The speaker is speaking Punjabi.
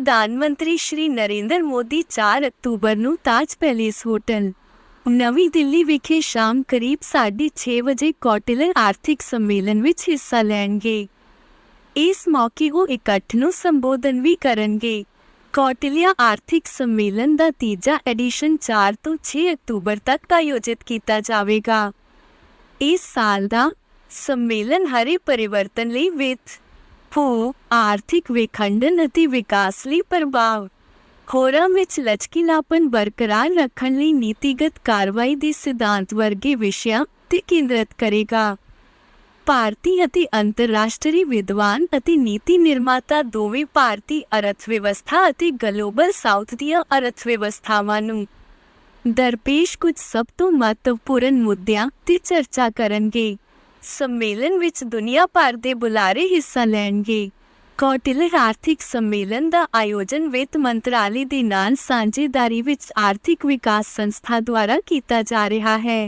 ਪ੍ਰਧਾਨ ਮੰਤਰੀ ਸ਼੍ਰੀ ਨਰਿੰਦਰ ਮੋਦੀ 4 ਅਕਤੂਬਰ ਨੂੰ ਤਾਜ ਪੈਲੇਸ ਹੋਟਲ, ਨਵੀਂ ਦਿੱਲੀ ਵਿਖੇ ਸ਼ਾਮ ਕਰੀਬ 6:30 ਵਜੇ ਕੌਟਿਲਰ ਆਰਥਿਕ ਸੰਮੇਲਨ ਵਿੱਚ ਹਿੱਸਾ ਲੈਣਗੇ। ਇਸ ਮੌਕੇ ਉਹ ਇਕੱਠ ਨੂੰ ਸੰਬੋਧਨ ਵੀ ਕਰਨਗੇ। ਕੌਟਿਲਿਆ ਆਰਥਿਕ ਸੰਮੇਲਨ ਦਾ ਤੀਜਾ ਐਡੀਸ਼ਨ 4 ਤੋਂ 6 ਅਕਤੂਬਰ ਤੱਕ ਆਯੋਜਿਤ ਕੀਤਾ ਜਾਵੇਗਾ। ਇਸ ਸਾਲ ਦਾ ਸੰਮੇਲਨ ਹਰੇ ਪਰਿਵਰਤਨ ਲਈ ਵਿੱਤ ਭੂ, ਆਰਥਿਕ ਵਿਖੰਡਨ ਅਤੇ ਵਿਕਾਸ ਲਈ ਪ੍ਰਭਾਵ। ਹੋਰਾਂ ਵਿੱਚ ਲਚਕੀਲਾਪਨ ਬਰਕਰਾਰ ਰੱਖਣ ਲਈ ਨੀਤੀਗਤ ਕਾਰਵਾਈ ਦੇ ਸਿਧਾਂਤ ਵਰਗੇ ਵਿਸ਼ਿਆਂ ਤੇ ਕੇਂਦਰਿਤ ਕਰੇਗਾ। ਭਾਰਤੀ ਅਤੇ ਅੰਤਰਰਾਸ਼ਟਰੀ ਵਿਦਵਾਨ ਅਤੇ ਨੀਤੀ ਨਿਰਮਾਤਾ ਦੋਵੇਂ ਭਾਰਤੀ ਅਰਥ ਵਿਵਸਥਾ ਅਤੇ ਗਲੋਬਲ ਸਾਊਥ ਦੀਆਂ ਅਰਥ ਵਿਵਸਥਾਵਾਂ ਨੂੰ ਦਰਪੇਸ਼ ਕੁਝ ਸਭ ਤੋਂ ਮਹੱਤਵਪੂਰਨ ਮੁੱਦਿਆਂ ਤੇ ਚਰਚਾ ਕਰਨਗੇ। ਸੰਮੇਲਨ ਵਿੱਚ ਦੁਨੀਆ ਭਰ ਦੇ ਬੁਲਾਰੇ ਹਿੱਸਾ ਲੈਣਗੇ। ਕੌਟਿਲਰ ਆਰਥਿਕ ਸੰਮੇਲਨ ਦਾ ਆਯੋਜਨ ਵਿੱਤ ਮੰਤਰਾਲੇ ਦੇ ਨਾਲ ਸਾਂਝੇਦਾਰੀ ਵਿੱਚ ਆਰਥਿਕ ਵਿਕਾਸ ਸੰਸਥਾ ਦੁਆਰਾ ਕੀਤਾ ਜਾ ਰਿਹਾ ਹੈ।